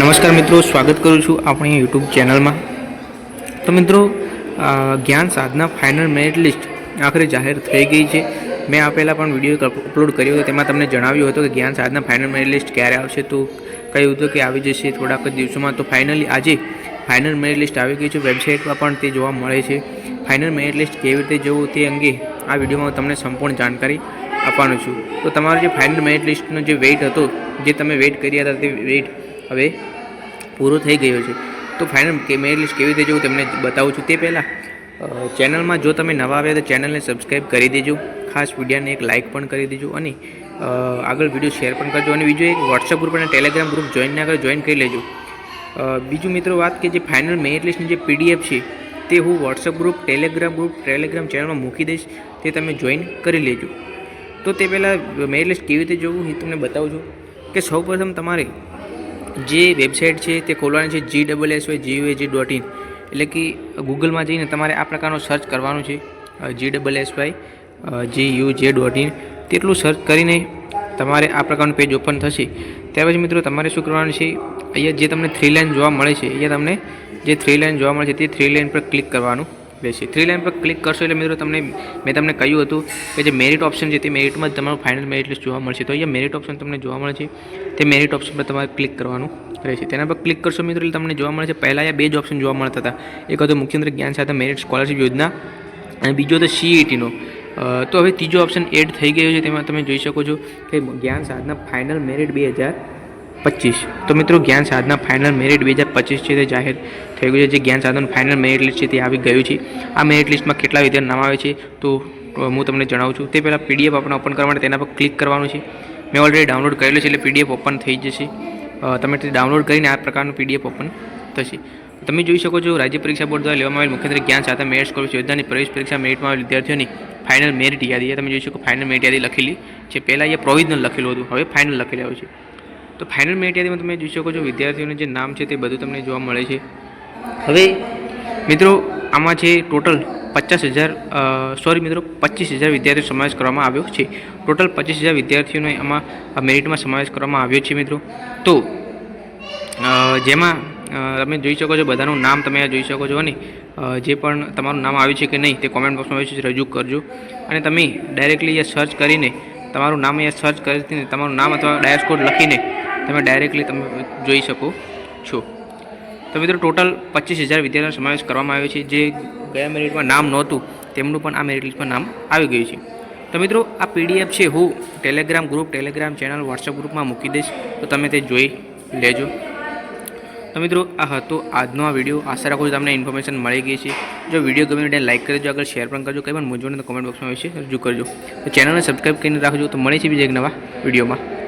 નમસ્કાર મિત્રો, સ્વાગત કરું છું આપણી યુટ્યુબ ચેનલમાં. તો મિત્રો જ્ઞાન સાધના ફાઇનલ મેરિટ લિસ્ટ આખરે જાહેર થઈ ગઈ છે. મેં આ પહેલાં પણ વીડિયો અપલોડ કર્યો હતો, તેમાં તમને જણાવ્યું હતું કે જ્ઞાન સાધના ફાઇનલ મેરિટ લિસ્ટ ક્યારે આવશે. તો કહ્યું હતું કે આવી જશે થોડાક જ દિવસોમાં. તો ફાઇનલી આજે ફાઇનલ મેરિટ લિસ્ટ આવી ગઈ છે. વેબસાઇટમાં પણ તે જોવા મળે છે. ફાઇનલ મેરિટ લિસ્ટ કેવી રીતે જોવું તે અંગે આ વિડીયોમાં તમને સંપૂર્ણ જાણકારી આપવાનું છું. તો તમારો જે ફાઇનલ મેરિટ લિસ્ટનો જે વેઇટ હતો, જે તમે વેઇટ કર્યા હતા તે વેઇટ હવે પૂરો થઈ ગયો છે. તો ફાઇનલ કે મેરિટ લિસ્ટ કેવી રીતે જવું તમને બતાવું છું તે પહેલાં ચેનલમાં જો તમે નવા આવ્યા તો ચેનલને સબસ્ક્રાઈબ કરી દેજો. ખાસ વિડીયોને એક લાઇક પણ કરી દેજો અને આગળ વીડિયો શેર પણ કરજો અને બીજું એક વોટ્સઅપ ગ્રુપ અને ટેલિગ્રામ ગ્રુપ જોઈન ના કરો જોઈન કરી લેજો. બીજું મિત્રો વાત કે જે ફાઇનલ મેરિટ લિસ્ટની જે પીડીએફ છે, તે હું WhatsApp group Telegram group Telegram ચેનલમાં મૂકી દઈશ. તે તમે જોઈન કરી લેજો. તો તે પહેલાં મેરિટ લિસ્ટ કેવી રીતે જોવું એ તમને બતાવું છું. કે સૌપ્રથમ તમારે જે વેબસાઇટ છે તે ખોલવાની છે G double S Y GUAG dot in એટલે કે ગૂગલમાં જઈને તમારે આ પ્રકારનો સર્ચ કરવાનું છે. G double S Y G U J dot in તેટલું સર્ચ કરીને તમારે આ પ્રકારનું પેજ ઓપન થશે. ત્યાર પછી મિત્રો, તમારે શું કરવાનું છે? અહીંયા જે તમને થ્રી લાઇન જોવા મળે છે, અહીંયા તમને જે થ્રી લાઇન જોવા મળે છે તે થ્રી લાઇન પર ક્લિક કરવાનું. રહેશે થ્રી લાઇન પર ક્લિક કરશો એટલે મિત્રો તમને, મેં તમને કહ્યું હતું કે જે મેરિટ ઓપ્શન છે તે મેરિટમાં તમારું ફાઇનલ મેરિટ લિસ્ટ જોવા મળશે. તો અહીંયા મેરિટ ઓપ્શન તમને જોવા મળે છે. તે મેરિટ ઓપ્શન પર તમારે ક્લિક કરવાનું રહેશે. તેના પર ક્લિક કરશો મિત્રો એટલે તમને જોવા મળે છે. પહેલાં અહીંયા બે જ ઓપ્શન જોવા મળતા હતા. એક હતો મુખ્યમંત્રી જ્ઞાન સાથે મેરિટ સ્કોલરશિપ યોજના અને બીજો હતો સીઈટીનો તો હવે ત્રીજો ઓપ્શન એડ થઈ ગયો છે. તેમાં તમે જોઈ શકો છો કે જ્ઞાન સાધના ફાઇનલ મેરિટ બે હજાર પચીસ. તો મિત્રો, જ્ઞાન સાધના ફાઇનલ મેરિટ બે હજાર પચીસ છે તે જાહેર થઈ ગયું છે. જે જ્ઞાન સાધન ફાઇનલ મેરિટ લિસ્ટ છે તે આવી ગયું છે. આ મેરિટ લિસ્ટમાં કેટલા વિદ્યાર્થી નામ આવે છે તો હું તમને જણાવું છું. તે પહેલાં પીડીએફ આપણે ઓપન કરવા માટે તેના પર ક્લિક કરવાનું છે. મેં ઓલરેડી ડાઉનલોડ કરેલું છે એટલે પીડીએફ ઓપન થઈ જશે. તમે તે ડાઉનલોડ કરીને આ પ્રકારનું પીડીએફ ઓપન થશે. તમે જોઈ શકો છો, રાજ્ય પરીક્ષા બોર્ડ દ્વારા લેવામાં આવેલ મુખ્યત્વે જ્ઞાન સાથે મેરિટ સ્કોલરશિપ યોજનાની પ્રવેશ પરીક્ષા મેરિટમાં આવેલ વિદ્યાર્થીઓની ફાઇનલ મેરિટ યાદી. તમે જોઈ શકો ફાઇનલ મેરિટ યાદી લખેલી છે. પહેલાં અહીંયા પ્રોવિઝનલ લખેલું હતું, હવે ફાઇનલ લખેલું છે. તો ફાઇનલ મેરિટ તમે જોઈ શકો છો વિદ્યાર્થીઓનું જે નામ છે તે બધું તમને જોવા મળે છે. હવે મિત્રો આમાં છે ટોટલ પચાસ હજાર સોરી મિત્રો, પચીસ હજાર વિદ્યાર્થીઓ સમાવેશ કરવામાં આવ્યો છે. ટોટલ પચીસ હજાર વિદ્યાર્થીઓનો આમાં મેરિટમાં સમાવેશ કરવામાં આવ્યો છે મિત્રો. તો જેમાં તમે જોઈ શકો છો બધાનું નામ તમે જોઈ શકો છો અને જે પણ તમારું નામ આવ્યું છે કે નહીં તે કોમેન્ટ બોક્સમાં રજૂ કરજો. અને તમે ડાયરેક્ટલી સર્ચ કરીને તમારું નામ અહીંયા સર્ચ કરીને તમારું નામ અથવા ડાયસ કોડ લખીને તમે ડાયરેક્ટલી તમે જોઈ શકો છો. તો મિત્રો ટોટલ પચીસ હજાર વિદ્યાર્થીનો સમાવેશ કરવામાં આવ્યો છે. જે ગયા મેરિટમાં નામ નહોતું, તેમનું પણ આ મેરિટ લિસ્ટમાં નામ આવી ગયું છે. તો મિત્રો આ પીડીએફ છે હું Telegram group Telegram channel WhatsApp ગ્રુપમાં મૂકી દઈશ. તો તમે તે જોઈ લેજો. તો મિત્રો, આ હતો આજનો આ વીડિયો. આશા રાખું છું તમને ઇન્ફોર્મેશન મળી ગઈ છે જો વીડિયો ગમે એટલે લાઇક કરજો, આગળ શેર પણ કરજો, કંઈ પણ મૂંઝવણ તો કમેન્ટ બોક્સમાં વિશે રજૂ કરજો. તો ચેનલને સબસ્ક્રાઈબ કરીને રાખજો. તો મળે છે બીજા એક નવા વિડીયોમાં.